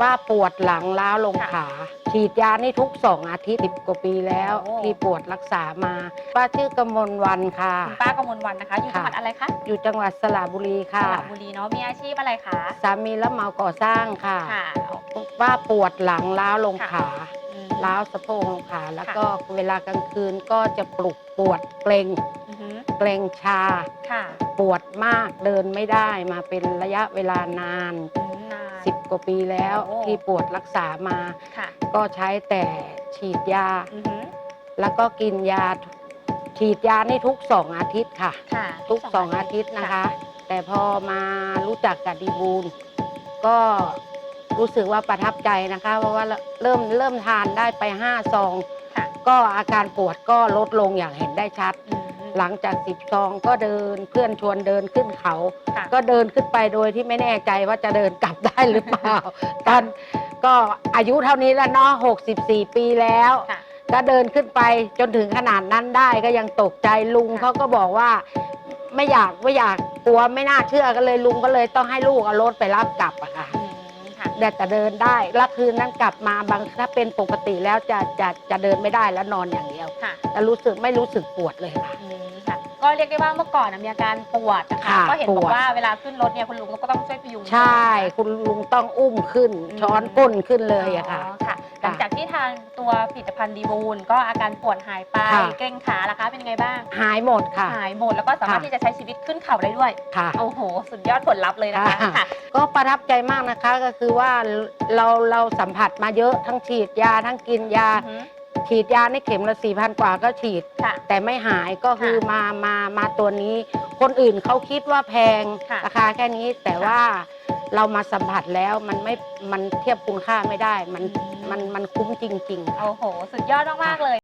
ว่าปวดหลังล้าวลงค่ะขา ฉีดยานี่ทุกสองอาทิตย์สิบกว่าปีแล้ว โอ้ ที่ปวดรักษามาป้าชื่อกมลวันค่ะ คุณป้ากมลวันนะคะ อยู่จังหวัดค่ะอะไรคะอยู่จังหวัดสระบุรีสค่ะ ระบุรีเนาะมีอาชีพอะไรคะสามีรับเหมาก่อสร้างค่ะค่ะว่าปวดหลังล้าวลงค่ะขาอืม ล้าวสะโพกลงขา แล้วค่ะ ก็เวลากลางคืนก็จะปลุกปวดเกรงอือหือเกรงชา ค่ะปวดมากเดินไม่ได้มาเป็นระยะเวลานาน อื มนานสิบกว่าปีแล้ว โอ้ ที่ปวดรักษามา ค่ะ ก็ใช้แต่ฉีดยา อือหือแล้วก็กินยาฉีดยานี่ทุกสองอาทิตย์ค่ะ ค่ะทุกสองอาทิตย์นะคะ แต่พอมารู้จักกับดีบูล ก็รู้สึกว่าประทับใจนะคะ เพราะว่าเริ่มเริ่มทานได้ไปห้าซอง ค่ะก็อาการปวดก็ลดลงอย่างเห็นได้ชัด อืม หลังจากสิบซองก็เดินเพื่อนชวนเดินขึ้นเขา ค่ะ ก็เดินขึ้นไปโดยที่ไม่แน่ใจว่าจะเดินกลับได้หรือเปล่า ตอนก็อายุเท่านี้แล้วเนาะ64 ปีแล้ว ค่ะ ก็เดินขึ้นไปจนถึงขนาดนั้นได้ก็ยังตกใจลุงค่ะ เขาก็บอกว่า ไม่อยากไม่อยากกลัวไม่น่าเชื่อก็เลยลุงก็เลยต้องให้ลูกเอารถไปรับกลับอะค่ะอืมค่ะ แต่จะเดินได้แล้วคืนนั้นกลับมาบางถ้าเป็นปกติแล้วจะจะจะเดินไม่ได้แล้วนอนอย่างเดียวค่ะ แต่รู้สึกไม่รู้สึกปวดเลยค่ะ อืมค่ะ ก็เรียกได้ว่าเมื่อก่อนนะมีอาการปวดนะคะ ค่ะก็เห็นบอปวกด ว่าเวลาขึ้นรถเนี่ยคุณลุงก็ต้องช่วยพยุงใช่ คุณลุงต้องอุ้มขึ้น ช้อนก้นขึ้นเลยอะค่ะ อ๋อค่ะ หลังจากที่ทานตัวผลิตภัณฑ์ดีบูลก็อาการปวดหายไป ค่ะ เกร็งขาล่ะคะเป็นไงบ้าง หายหมดค่ะ หายหมดแล้วก็สามารถค่ะ ที่จะใช้ชีวิตขึ้นเขาได้ด้วย ค่ะ โอ้โห สุดยอดผลลัพธ์เลยนะคะค่ะ ค่ะ ก็ประทับใจมากนะคะก็คือว่าเราเราสัมผัสมาเยอะทั้งฉีดยาทั้งกินยา อือหือฉีดยาในเข็มละสี่พันกว่าก็ฉีด ค่ะ แต่ไม่หายก็คือค่ะมามามาตัวนี้ คนอื่นเขาคิดว่าแพงค่ะราคาแค่นี้แต่ว่า เรามาสัมผัสแล้วมันไม่มันเทียบคุณค่าไม่ได้มันมมันมันคุ้มจริงๆโอ้โห สุดยอดมาก ๆ เลย